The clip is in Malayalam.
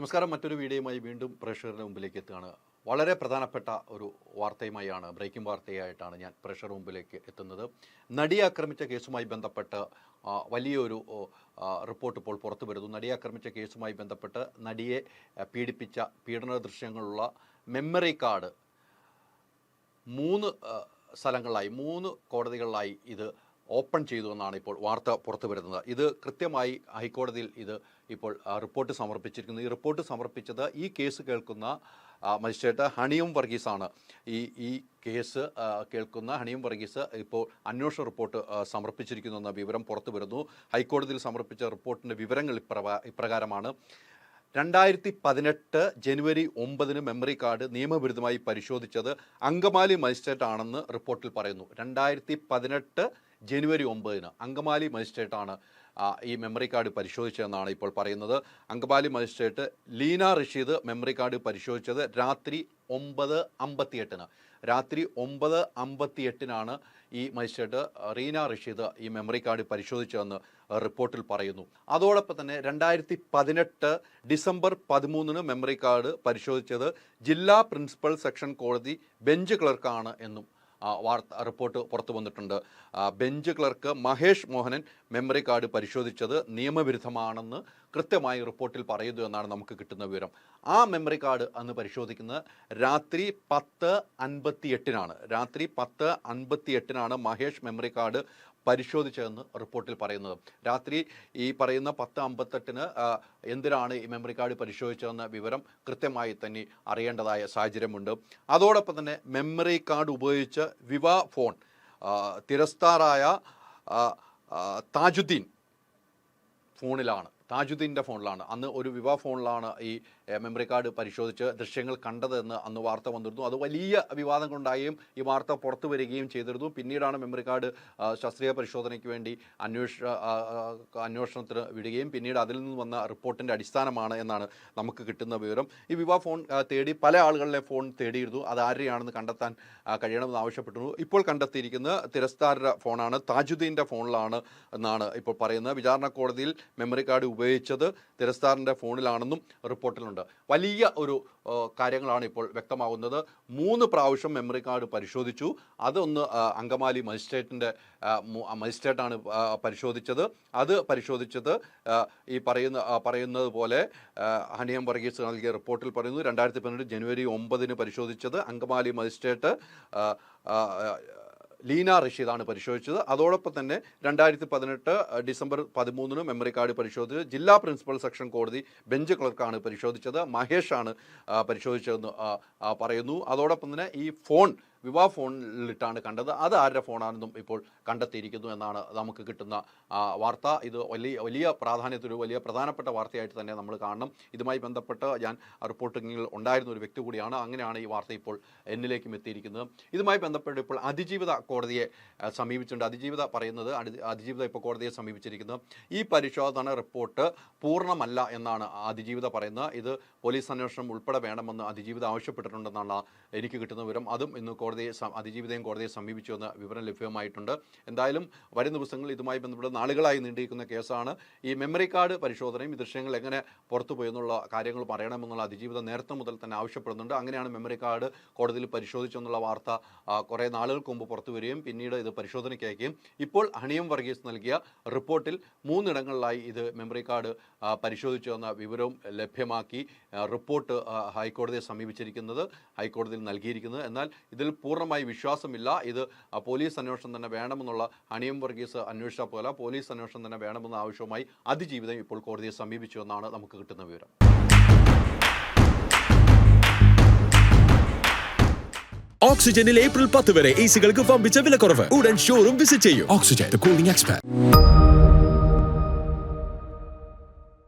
നമസ്കാരം. മറ്റൊരു വീഡിയോയുമായി വീണ്ടും പ്രേക്ഷകരുടെ മുമ്പിലേക്ക് എത്തുകയാണ്. വളരെ പ്രധാനപ്പെട്ട ഒരു വാർത്തയുമായാണ് ബ്രേക്കിംഗ് വാർത്തയായിട്ടാണ് ഞാൻ പ്രേക്ഷകർ മുമ്പിലേക്ക് എത്തുന്നത്. നടിയെ ആക്രമിച്ച കേസുമായി ബന്ധപ്പെട്ട് വലിയൊരു റിപ്പോർട്ട് ഇപ്പോൾ പുറത്തു വരുന്നു. നടിയെ ആക്രമിച്ച കേസുമായി ബന്ധപ്പെട്ട് നടിയെ പീഡിപ്പിച്ച പീഡന ദൃശ്യങ്ങളുള്ള മെമ്മറി കാർഡ് മൂന്ന് സ്ഥലങ്ങളിലായി മൂന്ന് കോടതികളിലായി ഇത് ഓപ്പൺ ചെയ്തു എന്നാണ് ഇപ്പോൾ വാർത്ത പുറത്തു വരുന്നത്. ഇത് കൃത്യമായി ഹൈക്കോടതിയിൽ ഇത് ഇപ്പോൾ റിപ്പോർട്ട് സമർപ്പിച്ചിരിക്കുന്നു. ഈ റിപ്പോർട്ട് സമർപ്പിച്ചത് ഈ കേസ് കേൾക്കുന്ന മജിസ്ട്രേറ്റ് ഹണിയും വർഗീസാണ്. ഈ ഈ കേസ് കേൾക്കുന്ന ഹണിയും വർഗീസ് ഇപ്പോൾ അന്വേഷണ റിപ്പോർട്ട് സമർപ്പിച്ചിരിക്കുന്നു എന്ന വിവരം പുറത്തു വരുന്നു. ഹൈക്കോടതിയിൽ സമർപ്പിച്ച റിപ്പോർട്ടിന്റെ വിവരങ്ങൾ ഇപ്രകാ ഇപ്രകാരമാണ്. രണ്ടായിരത്തി പതിനെട്ട് ജനുവരി ഒമ്പതിന് മെമ്മറി കാർഡ് നിയമവിരുദ്ധമായി പരിശോധിച്ചത് അങ്കമാലി മജിസ്ട്രേറ്റ് ആണെന്ന് റിപ്പോർട്ടിൽ പറയുന്നു. രണ്ടായിരത്തി പതിനെട്ട് ജനുവരി ഒമ്പതിന് അങ്കമാലി മജിസ്ട്രേറ്റാണ് ഈ മെമ്മറി കാർഡ് പരിശോധിച്ചതെന്നാണ് ഇപ്പോൾ പറയുന്നത്. Angamaly magistrate Leena Rasheed memory card പരിശോധിച്ചത് രാത്രി ഒമ്പത് അമ്പത്തിയെട്ടിന്. രാത്രി ഒമ്പത് അമ്പത്തിയെട്ടിനാണ് ഈ മജിസ്ട്രേറ്റ് റീന റഷീദ് ഈ മെമ്മറി കാർഡ് പരിശോധിച്ചതെന്ന് റിപ്പോർട്ടിൽ പറയുന്നു. അതോടൊപ്പം തന്നെ രണ്ടായിരത്തി പതിനെട്ട് ഡിസംബർ പതിമൂന്നിന് മെമ്മറി കാർഡ് പരിശോധിച്ചത് ജില്ലാ പ്രിൻസിപ്പൽ സെക്ഷൻ കോടതി ബെഞ്ച് ക്ലർക്കാണ് എന്നും വാർത്ത റിപ്പോർട്ട് പുറത്തു വന്നിട്ടുണ്ട്. Bench clerk Mahesh Mohanan memory card പരിശോധിച്ചത് നിയമവിരുദ്ധമാണെന്ന് കൃത്യമായി റിപ്പോർട്ടിൽ പറയുന്നു എന്നാണ് നമുക്ക് കിട്ടുന്ന വിവരം. ആ മെമ്മറി കാർഡ് അന്ന് പരിശോധിക്കുന്നത് രാത്രി പത്ത് അൻപത്തി എട്ടിനാണ് രാത്രി പത്ത് അൻപത്തി എട്ടിനാണ് മഹേഷ് മെമ്മറി കാർഡ് പരിശോധിച്ചതെന്ന് റിപ്പോർട്ടിൽ പറയുന്നത്. രാത്രി ഈ പറയുന്ന പത്ത് അമ്പത്തെട്ടിന് എന്തിനാണ് ഈ മെമ്മറി കാർഡ് പരിശോധിച്ചതെന്ന വിവരം കൃത്യമായി തന്നെ അറിയേണ്ടതായ സാഹചര്യമുണ്ട്. അതോടൊപ്പം തന്നെ മെമ്മറി കാർഡ് ഉപയോഗിച്ച് വിവാ ഫോൺ തിരസ്താറായ താജുദ്ദീൻ ഫോണിലാണ്. താജുദ്ദീന്റെ ഫോണിലാണ്. അന്ന് ഒരു വിവാ ഫോണിലാണ് ഈ മെമ്മറി കാർഡ് പരിശോധിച്ച് ദൃശ്യങ്ങൾ കണ്ടതെന്ന് അന്ന് വാർത്ത വന്നിരുന്നു. അത് വലിയ വിവാദങ്ങളുണ്ടായും ഈ വാർത്ത പുറത്തു വരികയും ചെയ്തിരുന്നു. പിന്നീടാണ് മെമ്മറി കാർഡ് ശാസ്ത്രീയ പരിശോധനയ്ക്ക് വേണ്ടി അന്വേഷ അന്വേഷണത്തിന് വിടുകയും പിന്നീട് അതിൽ നിന്ന് വന്ന റിപ്പോർട്ടിന്റെ അടിസ്ഥാനമാണ് എന്നാണ് നമുക്ക് കിട്ടുന്ന വിവരം. ഈ വിവാ ഫോൺ തേടി പല ആളുകളിലെ ഫോൺ തേടിയിരുന്നു. അത് ആരെയാണെന്ന് കണ്ടെത്താൻ കഴിയണമെന്ന് ആവശ്യപ്പെട്ടിരുന്നു. ഇപ്പോൾ കണ്ടെത്തിയിരിക്കുന്നത് തിരസ്താരുടെ ഫോണാണ് താജുദ്ദീന്റെ ഫോണിലാണ് എന്നാണ് ഇപ്പോൾ പറയുന്നത്. വിചാരണ കോടതിയിൽ മെമ്മറി കാർഡ് ഉപയോഗിച്ചത് തിരസ്താറിന്റെ ഫോണിലാണെന്നും റിപ്പോർട്ടിലുണ്ട്. വലിയ ഒരു കാര്യങ്ങളാണ് ഇപ്പോൾ വ്യക്തമാകുന്നത് മൂന്ന് പ്രാവശ്യം മെമ്മറി കാർഡ് പരിശോധിച്ചു. അതൊന്ന് അങ്കമാലി മജിസ്ട്രേറ്റിന്റെ മജിസ്ട്രേറ്റാണ് പരിശോധിച്ചത്. അത് പരിശോധിച്ചത് ഈ പറയുന്ന പറയുന്നത് പോലെ ഹണിയം വർഗീസ് നൽകിയ റിപ്പോർട്ടിൽ പറയുന്നു രണ്ടായിരത്തി പതിനെട്ട് ജനുവരി ഒമ്പതിന് പരിശോധിച്ചത് അങ്കമാലി മജിസ്ട്രേറ്റ് ലീന റഷീദാണ് പരിശോധിച്ചത്. അതോടൊപ്പം തന്നെ രണ്ടായിരത്തി പതിനെട്ട് ഡിസംബർ പതിമൂന്നിന് മെമ്മറി കാർഡ് പരിശോധിച്ച് ജില്ലാ പ്രിൻസിപ്പൽ സെക്ഷൻ കോടതി ബെഞ്ച് ക്ലർക്കാണ് പരിശോധിച്ചത്. മഹേഷാണ് പരിശോധിച്ചതെന്ന് പറയുന്നു. അതോടൊപ്പം തന്നെ ഈ ഫോൺ വിവാ ഫോണിലിട്ടാണ് കണ്ടത്. അത് ആരുടെ ഫോണാണെന്നും ഇപ്പോൾ കണ്ടെത്തിയിരിക്കുന്നു എന്നാണ് നമുക്ക് കിട്ടുന്ന വാർത്ത. ഇത് വലിയ വലിയ പ്രാധാന്യത്തിൽ വലിയ പ്രധാനപ്പെട്ട വാർത്തയായിട്ട് തന്നെ നമ്മൾ കാണണം. ഇതുമായി ബന്ധപ്പെട്ട് ഞാൻ റിപ്പോർട്ടിങ്ങിൽ ഉണ്ടായിരുന്ന ഒരു വ്യക്തി കൂടിയാണ്. അങ്ങനെയാണ് ഈ വാർത്ത ഇപ്പോൾ എന്നിലേക്കും എത്തിയിരിക്കുന്നത്. ഇതുമായി ബന്ധപ്പെട്ട് ഇപ്പോൾ അതിജീവിത കോടതിയെ സമീപിച്ചിട്ടുണ്ട്. അതിജീവിത പറയുന്നത് അതിജീവിത ഇപ്പോൾ കോടതിയെ സമീപിച്ചിരിക്കുന്നത് ഈ പരിശോധന റിപ്പോർട്ട് പൂർണമല്ല എന്നാണ് അതിജീവിത പറയുന്നത്. ഇത് പോലീസ് അന്വേഷണം ഉൾപ്പെടെ വേണമെന്ന് അതിജീവിത ആവശ്യപ്പെട്ടിട്ടുണ്ടെന്നാണ് എനിക്ക് കിട്ടുന്ന വിവരം. അതും ഇന്ന് കോടതിയെ അതിജീവിതയും കോടതിയെ സമീപിച്ചു എന്ന വിവരം ലഭ്യമായിട്ടുണ്ട്. എന്തായാലും വരും ദിവസങ്ങളിൽ ഇതുമായി ബന്ധപ്പെട്ട് നാളുകളായി നീണ്ടിരിക്കുന്ന കേസാണ്. ഈ മെമ്മറി കാർഡ് പരിശോധനയും ഈ ദൃശ്യങ്ങൾ എങ്ങനെ പുറത്തു പോയെന്നുള്ള കാര്യങ്ങൾ പറയണമെന്നുള്ള അതിജീവിതം നേരത്തെ മുതൽ തന്നെ ആവശ്യപ്പെടുന്നുണ്ട്. അങ്ങനെയാണ് മെമ്മറി കാർഡ് കോടതിയിൽ പരിശോധിച്ചെന്നുള്ള വാർത്ത കുറേ നാളുകൾക്ക് മുമ്പ് പുറത്തു വരികയും പിന്നീട് ഇത് പരിശോധനയ്ക്ക് അയക്കുകയും ഇപ്പോൾ ഹണിയം വർഗീസ് നൽകിയ റിപ്പോർട്ടിൽ മൂന്നിടങ്ങളിലായി ഇത് മെമ്മറി കാർഡ് പരിശോധിച്ചു എന്ന വിവരവും ലഭ്യമാക്കി റിപ്പോർട്ട് ഹൈക്കോടതിയെ സമീപിച്ചിരിക്കുന്നത് ഹൈക്കോടതിയിൽ നൽകിയിരിക്കുന്നത്. എന്നാൽ ഇതിൽ പൂർണമായി വിശ്വാസമില്ല. ഇത് പോലീസ് അന്വേഷണം തന്നെ വേണമെന്നുള്ള അണിയം വർഗീസ് അന്വേഷിച്ച പോലെ പോലീസ് അന്വേഷണം തന്നെ വേണമെന്ന ആവശ്യവുമായി അതിജീവിതം ഇപ്പോൾ കോടതിയെ സമീപിച്ചു എന്നാണ് നമുക്ക് കിട്ടുന്ന വിവരം. ഓക്സിജനിൽ ഏപ്രിൽ പത്ത് വരെ എ സികൾക്ക് വമ്പിച്ച വിലക്കുറവ്. ഉടൻ ഷോറൂം വിസിറ്റ് ചെയ്യും. Oxygen cooling expert.